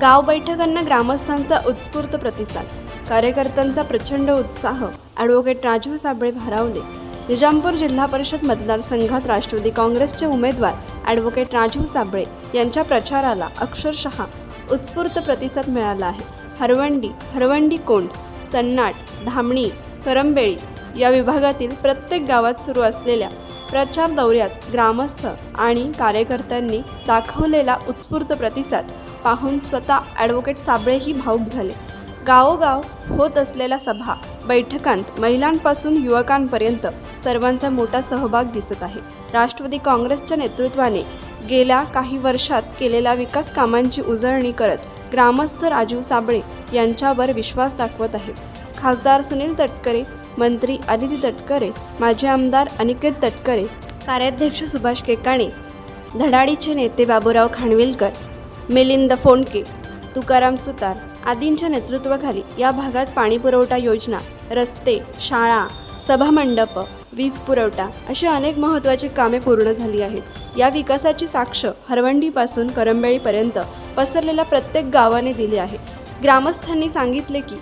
गाव बैठकांना ग्रामस्थांचा उत्स्फूर्त प्रतिसाद. कार्यकर्त्यांचा प्रचंड उत्साह. ॲडव्होकेट राजीव साबळे भारावले. निजामपूर जिल्हा परिषद मतदारसंघात राष्ट्रवादी काँग्रेसचे उमेदवार ॲडव्होकेट राजीव साबळे यांच्या प्रचाराला अक्षरशः उत्स्फूर्त प्रतिसाद मिळाला आहे. हरवंडी हरवंडी कोंड चन्नाट धामणी करंबेळी या विभागातील प्रत्येक गावात सुरू असलेल्या प्रचार दौऱ्यात ग्रामस्थ आणि कार्यकर्त्यांनी दाखवलेला उत्स्फूर्त प्रतिसाद पाहून स्वतः ॲडव्होकेट साबळेही भाऊक झाले. गावोगाव होत असलेल्या सभा बैठकांत महिलांपासून युवकांपर्यंत सर्वांचा मोठा सहभाग दिसत आहे. राष्ट्रवादी काँग्रेसच्या नेतृत्वाने गेल्या काही वर्षात केलेल्या विकास कामांची उजळणी करत ग्रामस्थ राजीव साबळे यांच्यावर विश्वास दाखवत आहेत. खासदार सुनील तटकरे मंत्री आदिती तटकरे माजी आमदार अनिकेत तटकरे कार्याध्यक्ष सुभाष केकाणे धडाडीचे नेते बाबूराव खानविलकर मिलिंद फोंडके तुकाराम सुतार आदींच्या नेतृत्वाखाली या भागात पाणीपुरवठा योजना रस्ते शाळा सभामंडप वीज पुरवठा अशी अनेक महत्त्वाची कामे पूर्ण झाली आहेत. या विकासाची साक्ष हरवंडीपासून करंबेळीपर्यंत पसरलेल्या प्रत्येक गावाने दिली आहे. ग्रामस्थांनी सांगितले की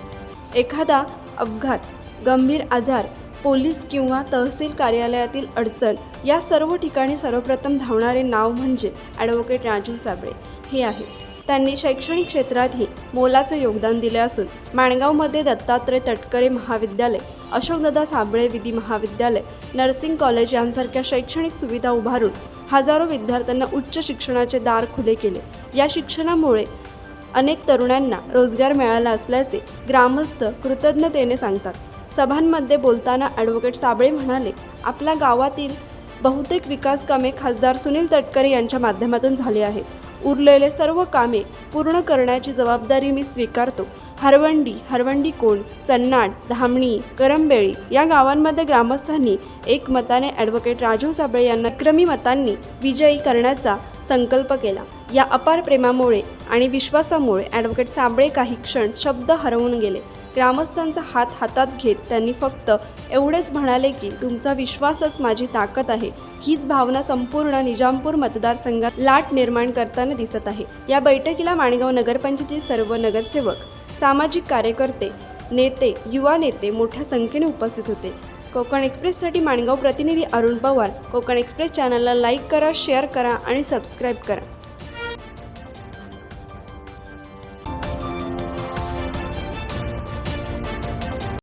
एखादा अपघात गंभीर आजार पोलीस किंवा तहसील कार्यालयातील अडचण या सर्व ठिकाणी सर्वप्रथम धावणारे नाव म्हणजे ॲडव्होकेट राजू साबळे. हे आहे. त्यांनी शैक्षणिक क्षेत्रातही मोलाचं योगदान दिले असून माणगावमध्ये दत्तात्रय तटकरे महाविद्यालय अशोकदादा साबळे विधी महाविद्यालय नर्सिंग कॉलेज यांसारख्या शैक्षणिक सुविधा उभारून हजारो विद्यार्थ्यांना उच्च शिक्षणाचे दार खुले केले. या शिक्षणामुळे अनेक तरुणांना रोजगार मिळाला असल्याचे ग्रामस्थ कृतज्ञतेने सांगतात. सभांमध्ये बोलताना ॲडव्होकेट साबळे म्हणाले आपल्या गावातील बहुतेक विकास कामे खासदार सुनील तटकरे यांच्या माध्यमातून झाली आहेत. उरलेले सर्व कामे पूर्ण करण्याची जबाबदारी मी स्वीकारतो. हरवंडी हरवंडी कोण चन्नाड धामणी करंबेळी या गावांमध्ये ग्रामस्थांनी एक मताने ॲडव्होकेट राजीव साबळे यांना क्रमी मतांनी विजयी करण्याचा संकल्प केला. या अपार प्रेमामुळे आणि विश्वासामुळे ॲडव्होकेट सांबळे काही क्षण शब्द हरवून गेले. ग्रामस्थांचा हात हातात घेत त्यांनी फक्त एवढेच म्हणाले की तुमचा विश्वासच माझी ताकद आहे. हीच भावना संपूर्ण निजामपूर मतदारसंघात लाट निर्माण करताना दिसत आहे या बैठकीला माणगाव नगरपंचायतीचे सर्व नगरसेवक सामाजिक कार्यकर्ते नेते युवा नेते मोठ्या संख्येने उपस्थित होते. कोकण एक्सप्रेससाठी माणगाव प्रतिनिधी अरुण पवार कोकण एक्सप्रेस चॅनलला लाईक करा शेअर करा आणि सबस्क्राईब करा.